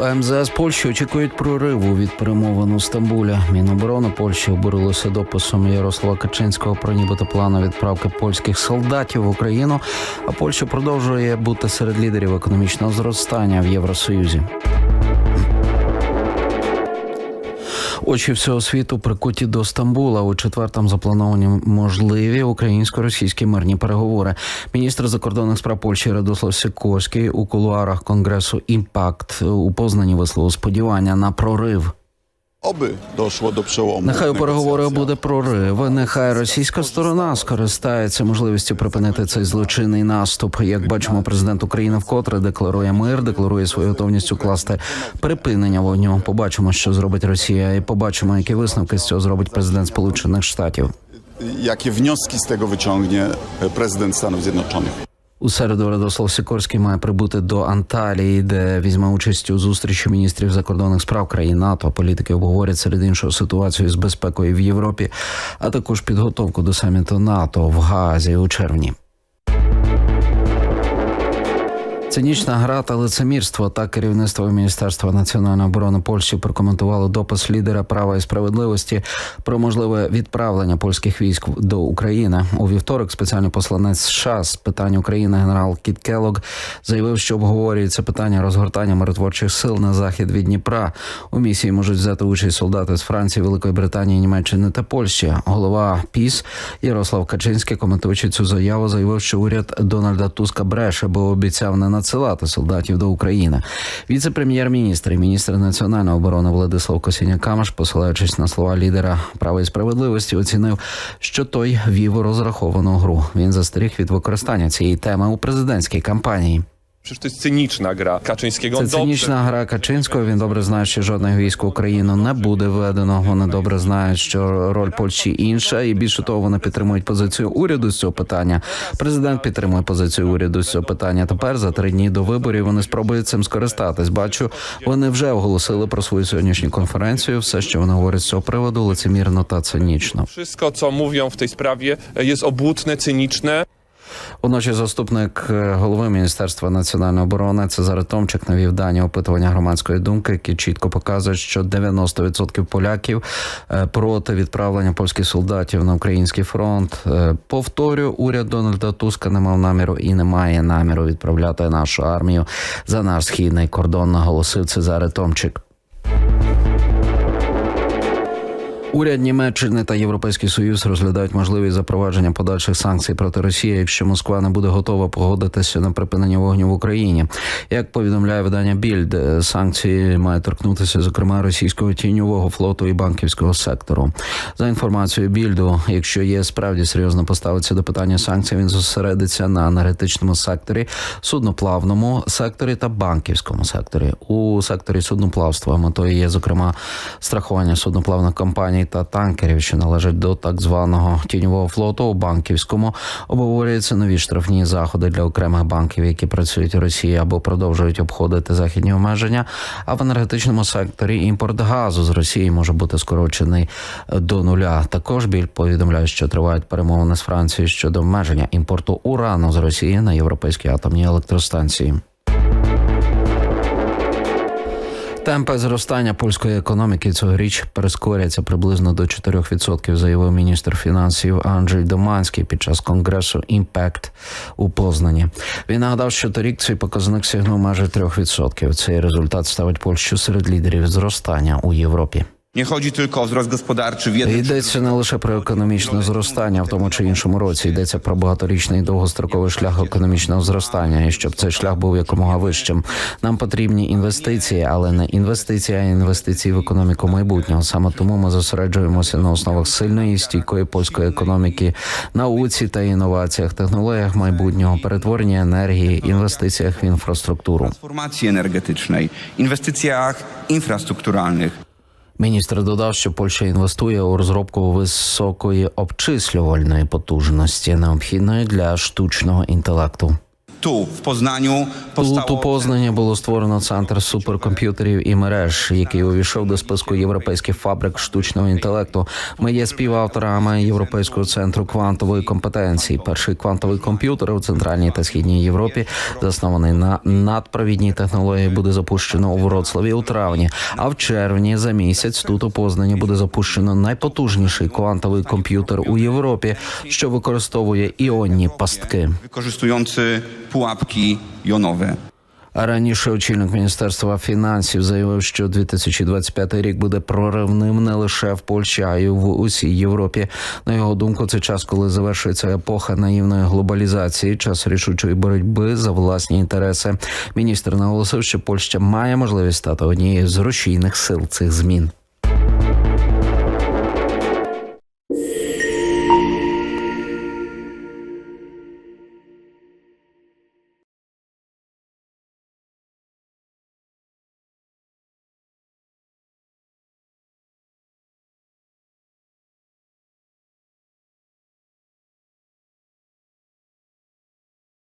МЗС Польщі очікують прориву від перемовин у Стамбулі. Міноборони Польщі обурилося дописом Ярослава Качинського про нібито плану відправки польських солдатів в Україну. А Польща продовжує бути серед лідерів економічного зростання в Євросоюзі. Очі всього світу прикуті до Стамбула. У четвертому заплановані можливі українсько-російські мирні переговори. Міністр закордонних справ Польщі Радослав Сікорський у кулуарах конгресу Імпакт у Познані висловив сподівання на прорив. Oby doszło do przełomu. Нехай у переговорах буде прорив. Нехай російська сторона скористається можливістю припинити цей злочинний наступ. Як бачимо, президент України вкотре декларує мир, декларує свою готовність укласти припинення вогню. Побачимо, що зробить Росія, і побачимо, які висновки з цього зробить президент Сполучених Штатів. Wnioski z tego wyciągnie e, prezydent Stanów Zjednoczonych? У середу Радослав Сікорський має прибути до Анталії, де візьме участь у зустрічі міністрів закордонних справ країн НАТО. Політики обговорять серед іншого ситуацію з безпекою в Європі, а також підготовку до саміту НАТО в Газі у червні. Цинічна гра та лицемірство та керівництво Міністерства національної оборони Польщі прокоментувало допис лідера права і справедливості про можливе відправлення польських військ до України. У вівторок спеціальний посланець США з питань України генерал Кіт Келлог заявив, що обговорюється питання розгортання миротворчих сил на захід від Дніпра. У місії можуть взяти участь солдати з Франції, Великої Британії, Німеччини та Польщі. Голова ПІС Ярослав Качинський, коментуючи цю заяву, заявив, що уряд Дональда Туска бреше, бо обіцяв не надсилати солдатів до України. Віце-прем'єр-міністр і міністр національної оборони Владислав Косіняк-Камаш, посилаючись на слова лідера права і справедливості, оцінив, що той вів розраховану гру. Він застеріг від використання цієї теми у президентській кампанії. Przecież to jest cyniczna gra Kaczyńskiego. Це цинічна гра Качинського. Він добре знає, що жодних військ в Україну не буде введено. Вони добре знають, що роль Польщі інша, і більше того, вони підтримують позицію уряду з цього питання. Президент підтримує позицію уряду з цього питання. Тепер за три дні до виборів вони спробують цим скористатись. Бачу, вони вже оголосили про свою сьогоднішню конференцію. Все, що вони говорять з цього приводу, лицемірно та цинічно. Wszystko, co mówią w tej sprawie, jest obłudne, cyniczne. Уночі заступник е, голови міністерства національної оборони Цезар Томчик навів дані опитування громадської думки, які чітко показують, що 90% поляків е, проти відправлення польських солдатів на український фронт. Е, Повторю, уряд Дональда Туска не мав наміру і не має наміру відправляти нашу армію за наш східний кордон. Наголосив Цезар Томчик. Уряд Німеччини та Європейський Союз розглядають можливість запровадження подальших санкцій проти Росії, якщо Москва не буде готова погодитися на припинення вогню в Україні. Як повідомляє видання Більд, е, санкції мають торкнутися, зокрема, російського тіньового флоту і банківського сектору. За інформацією Більду, якщо є справді серйозно поставиться до питання санкцій, він зосередиться на енергетичному секторі, судноплавному секторі та банківському секторі. У секторі судноплавства метою є зокрема страхування судноплавних компаній та танкерів, що належать до так званого тіньового флоту. У банківському обговорюються нові штрафні заходи для окремих банків, які працюють у Росії або продовжують обходити західні обмеження. А в енергетичному секторі імпорт газу з Росії може бути скорочений до нуля. Також біль повідомляє, що тривають перемовини з Францією щодо обмеження імпорту урану з Росії на європейські атомні електростанції. Темпи зростання польської економіки цьогоріч перескоряться приблизно до 4%, заявив міністр фінансів Анджей Доманський під час конгресу Імпект у Познані. Він нагадав, що торік цей показник сягнув майже 3%. Цей результат ставить Польщу серед лідерів зростання у Європі. Йдеться не лише про економічне зростання в тому чи іншому році. Йдеться про багаторічний довгостроковий шлях економічного зростання, і щоб цей шлях був якомога вищим. Нам потрібні інвестиції, але не інвестиції, а інвестиції в економіку майбутнього. Саме тому ми зосереджуємося на основах сильної і стійкої польської економіки, науці та інноваціях, технологіях майбутнього, перетворенні енергії, інвестиціях в інфраструктуру. transformacji energetycznej, inwestycjach infrastrukturalnych. Міністр додав, що Польща інвестує у розробку високої обчислювальної потужності, необхідної для штучного інтелекту. Tu, w Poznaniu, Тут у. Познані було створено центр суперкомп'ютерів і мереж, який увійшов до списку європейських фабрик штучного інтелекту. Ми є співавторами Європейського центру квантової компетенції. Перший квантовий комп'ютер у центральній та східній Європі, заснований на надпровідній технології, буде запущено у Вроцлаві у травні. А в червні за місяць тут у Познані буде запущено найпотужніший квантовий комп'ютер у Європі, що використовує іонні пастки. wykorzystujący pułapki jonowe. А раніше очільник міністерства фінансів заявив, що 2025 рік буде проривним не лише в Польщі, а й в усій Європі. На його думку, це час, коли завершується епоха наївної глобалізації, час рішучої боротьби за власні інтереси. Міністр наголосив, що Польща має можливість стати однією з рушійних сил цих змін.